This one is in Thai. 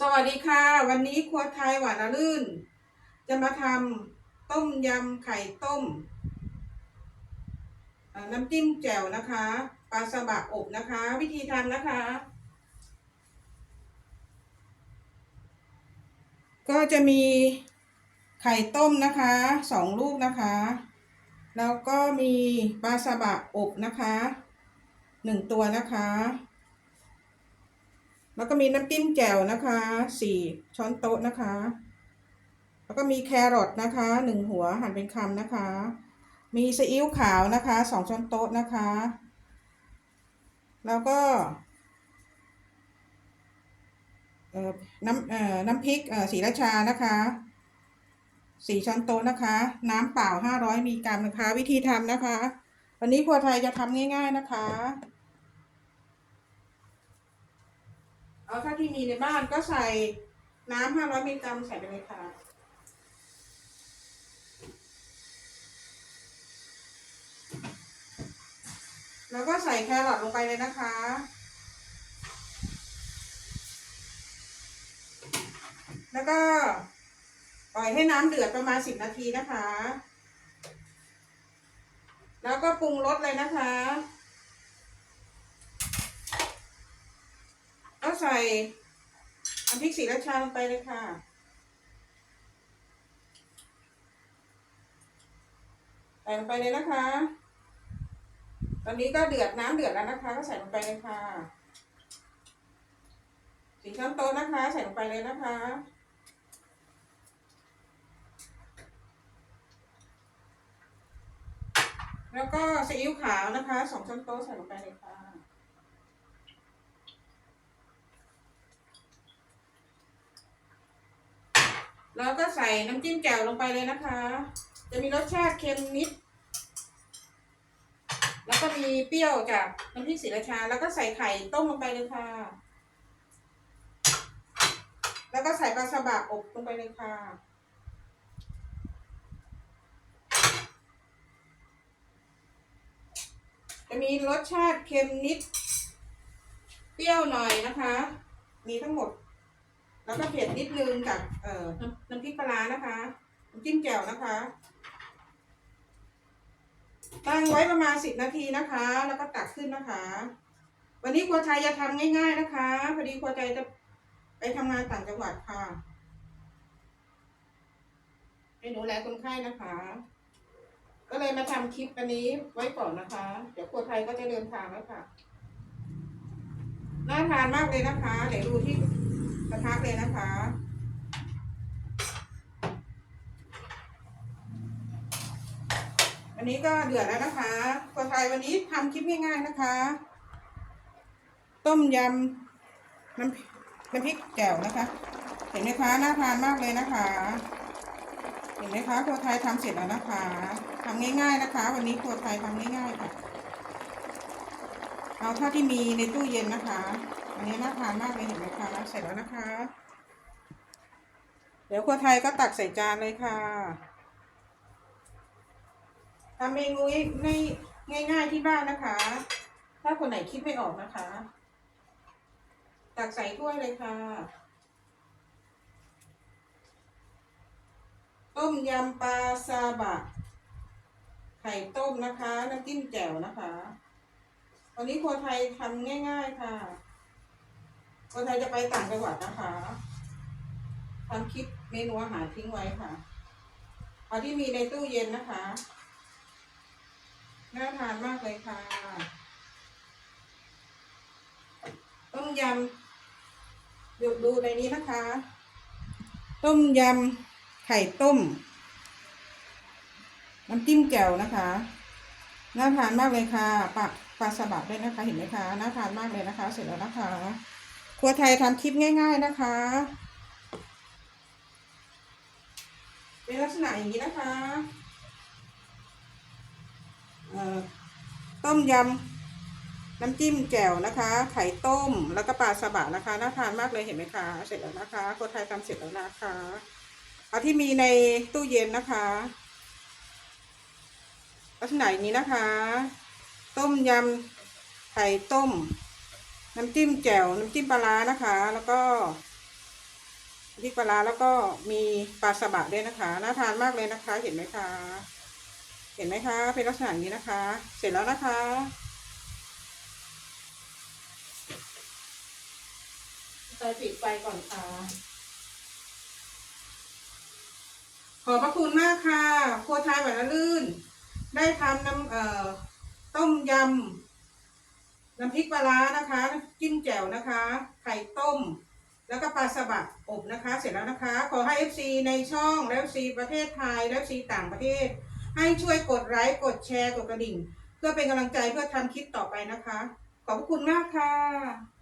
สวัสดีค่ะ วันนี้ครัวไทยหวานอรื่น จะมาทำต้มยำไข่ต้ม น้ำจิ้มแจ่วนะคะปลาสบะอบนะคะ วิธีทำนะคะ ก็จะมีไข่ต้มนะคะสองลูกนะคะ แล้วก็มีปลาสบะอบนะคะหนึ่งตัวนะคะ แล้วก็มีน้ำจิ้มแจ่วนะคะสี่ช้อนโต๊ะนะคะ แล้วก็มีแครอทนะคะหนึ่งหัวหั่นเป็นคำนะคะ มีซีอิ๊วขาวนะคะสองช้อนโต๊ะนะคะ แล้วก็เอ่อน้ำเอ่อน้ำพริกเอ่อสีราชานะคะสี่ช้อนโต๊ะนะคะ น้ำเปล่าห้าร้อยมีกรัมนะคะ วิธีทำนะคะ วันนี้ครัวไทยจะทำง่าย ๆนะคะ เอาถ้าที่มีในบ้านก็ใส่น้ำห้าร้อยมิลลิกรัมใส่ไปเลยค่ะ แล้วก็ใส่แครอทลงไปเลยนะคะ แล้วก็ปล่อยให้น้ำเดือดประมาณสิบนาทีนะคะ แล้วก็ปรุงรสเลยนะคะ ก็ใส่น้ำพริกสีราชาลงไปเลยค่ะ ใส่ลงไปเลยนะคะ ตอนนี้ก็เดือดน้ำเดือดแล้วนะคะ ก็ใส่ลงไปเลยค่ะสีช้อนโต๊ะนะคะ ใส่ลงไปเลยนะคะ แล้วก็ซีอิ๊วขาวนะคะสองช้อนโต๊ะใส่ลงไปเลยค่ะ แล้วก็ใส่น้ำจิ้มแจ่วลงไปเลยนะคะ จะมีรสชาติเค็มนิด แล้วก็มีเปรี้ยวจากน้ำพริกศรีราชา แล้วก็ใส่ไข่ต้มลงไปเลยค่ะ แล้วก็ใส่ปลาสบะอบลงไปเลยค่ะจะมีรสชาติเค็มนิด เปรี้ยวหน่อยนะคะ มีทั้งหมด แล้วก็เผ็ดนิดนึงกับเอ่อน้ำพริกปลานะคะน้ำจิ้มแจ่วนะคะตั้งไว้ประมาณสิบนาทีนะคะ แล้วก็ตักขึ้นนะคะ วันนี้ครัวไทยจะทำง่าย ๆนะคะ พอดีครัวไทยจะไปทำงานต่างจังหวัดค่ะให้หนูแลคนไข้นะคะ ก็เลยมาทำคลิปอันนี้ไว้ก่อนนะคะ เดี๋ยวครัวไทยก็จะเดินทางแล้วค่ะ น่าทานมากเลยนะคะเดี๋ยวดูที่ กระทะเลยนะคะ อันนี้ก็เดือดแล้วนะคะครัวไทยวันนี้ทำคลิปง่ายๆนะคะ ต้มยำน้ำน้ำพริกแจ่วนะคะ เห็นไหมคะน่าทานมากเลยนะคะ เห็นไหมคะครัวไทยทำเสร็จแล้วนะคะทำง่าย ๆนะคะ วันนี้ครัวไทยทำง่ายๆค่ะเอาเท่าที่มีในตู้เย็นนะคะ อันนี้น่าทานมากเลยเห็นไหมคะเสร็จแล้วนะคะ เดี๋ยวครัวไทยก็ตักใส่จานเลยค่ะทำเมนูง่ายง่าย ๆที่บ้านนะคะ ถ้าคนไหนคิดไม่ออกนะคะ ตักใส่ถ้วยเลยค่ะ ต้มยำปลาซาบะ ไข่ต้มนะคะ น้ำจิ้มแจ่วนะคะ วันนี้ครัวไทยทำง่าย ๆค่ะ ครัวไทยจะไปต่างจังหวัดนะคะทำคลิปเมนูอาหารทิ้งไว้ค่ะเอาที่มีในตู้เย็นนะคะ น่าทานมากเลยค่ะ ต้มยำดูดูในนี้นะคะ ต้มยำไข่ต้ม น้ำจิ้มแจ่วนะคะ น่าทานมากเลยค่ะปลาปลาสบัดด้วยนะคะ เห็นไหมคะ น่าทานมากเลยนะคะ เสร็จแล้วนะคะ ครัวไทยทำคลิปง่าย ๆนะคะ เป็นลักษณะอย่างนี้นะคะต้มยำน้ำจิ้มแจ่วนะคะ ไข่ต้มแล้วก็ปลาสบะนะคะน่าทานมากเลยเห็นไหมคะ เสร็จแล้วนะคะครัวไทยทำเสร็จแล้วนะคะเอาที่มีในตู้เย็นนะคะ ลักษณะอย่างนี้นะคะ ต้มยำไข่ต้ม น้ำจิ้มแจ่ว น้ำจิ้มปลาร้านะคะ แล้วก็พริกปลาร้าแล้วก็มีปลาสบะด้วยนะคะน่าทานมากเลยนะคะ เห็นไหมคะ เห็นไหมคะ เป็นลักษณะนี้นะคะ เสร็จแล้วนะคะ ใส่ปิดไฟก่อนค่ะ ขอบพระคุณมากค่ะ ครัวไทยหวานละลื่น ได้ทำน้ำเอ่อต้มยำ น้ำพริกปลาร้านะคะจิ้มแจ่วนะคะ ไข่ต้ม แล้วก็ปลาสบัดอบนะคะ เสร็จแล้วนะคะ ขอให้ FC ในช่องและ FC ประเทศไทย และ FC ต่างประเทศ ให้ช่วยกดไลค์กดแชร์กดกระดิ่ง เพื่อเป็นกำลังใจเพื่อทำคลิปต่อไปนะคะ ขอบคุณมากค่ะ